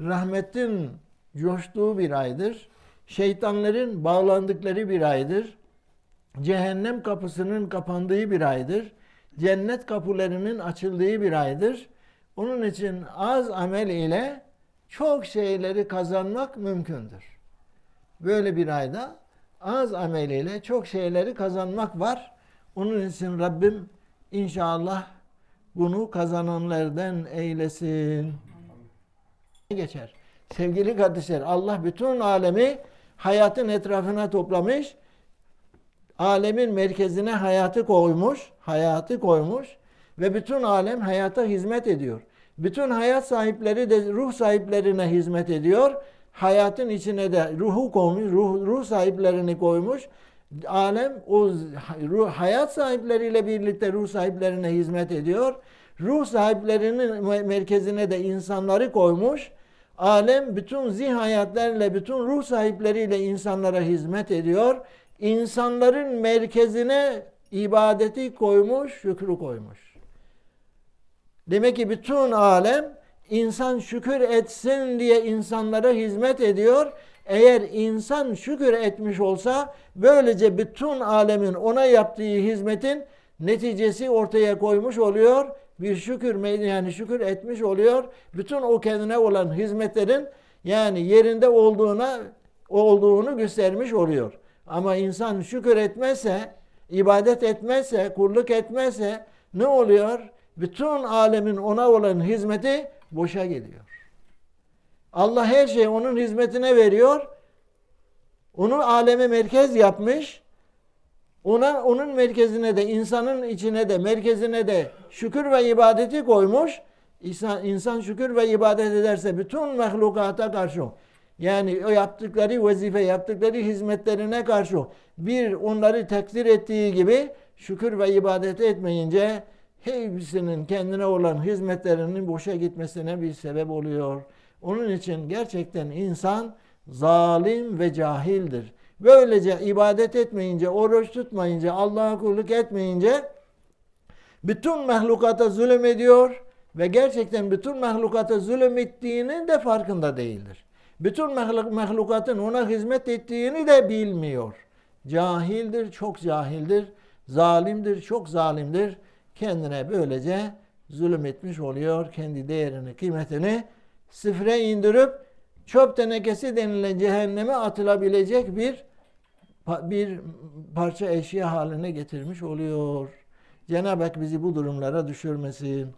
rahmetin coştuğu bir aydır. Şeytanların bağlandıkları bir aydır. Cehennem kapısının kapandığı bir aydır. Cennet kapılarının açıldığı bir aydır. Onun için az amel ile çok şeyleri kazanmak mümkündür. Böyle bir ayda az amel ile çok şeyleri kazanmak var. Onun için Rabbim inşallah bunu kazananlardan eylesin. Geçer. Sevgili kardeşler Allah bütün alemi hayatın etrafına toplamış. Alemin merkezine hayatı koymuş. Hayatı koymuş. Ve bütün alem hayata hizmet ediyor. Bütün hayat sahipleri de ruh sahiplerine hizmet ediyor. Hayatın içine de ruhu koymuş, ruh, ruh sahiplerini koymuş. Alem o ruh, hayat sahipleriyle birlikte ruh sahiplerine hizmet ediyor. Ruh sahiplerinin me- merkezine de insanları koymuş. Alem bütün zihayatlerle, bütün ruh sahipleriyle insanlara hizmet ediyor. İnsanların merkezine ibadeti koymuş, şükrü koymuş. Demek ki bütün alem insan şükür etsin diye insanlara hizmet ediyor. Eğer insan şükür etmiş olsa böylece bütün alemin ona yaptığı hizmetin neticesi ortaya koymuş oluyor. Bir şükür me- yani şükür etmiş oluyor. Bütün o kendine olan hizmetlerin yani yerinde olduğuna olduğunu göstermiş oluyor. Ama insan şükür etmezse, ibadet etmezse, kulluk etmezse ne oluyor? Bütün alemin ona olan hizmeti boşa geliyor. Allah her şeyi onun hizmetine veriyor. Onu aleme merkez yapmış. Ona onun merkezine de insanın içine de merkezine de şükür ve ibadeti koymuş. İnsan, insan şükür ve ibadet ederse bütün mahlukata karşı yani o yaptıkları vazife, yaptıkları hizmetlerine karşı bir onları takdir ettiği gibi şükür ve ibadet etmeyince hepsinin kendine olan hizmetlerinin boşa gitmesine bir sebep oluyor. Onun için gerçekten insan zalim ve cahildir. Böylece ibadet etmeyince, oruç tutmayınca, Allah'a kulluk etmeyince bütün mahlukata zulüm ediyor ve gerçekten bütün mahlukata zulüm ettiğinin de farkında değildir. Bütün mahluk- mahlukatın ona hizmet ettiğini de bilmiyor. Cahildir, çok cahildir. Zalimdir, çok zalimdir. Kendine böylece zulüm etmiş oluyor. Kendi değerini, kıymetini sıfıra indirip çöp tenekesi denilen cehenneme atılabilecek bir bir parça eşya haline getirmiş oluyor. Cenab-ı Hak bizi bu durumlara düşürmesin.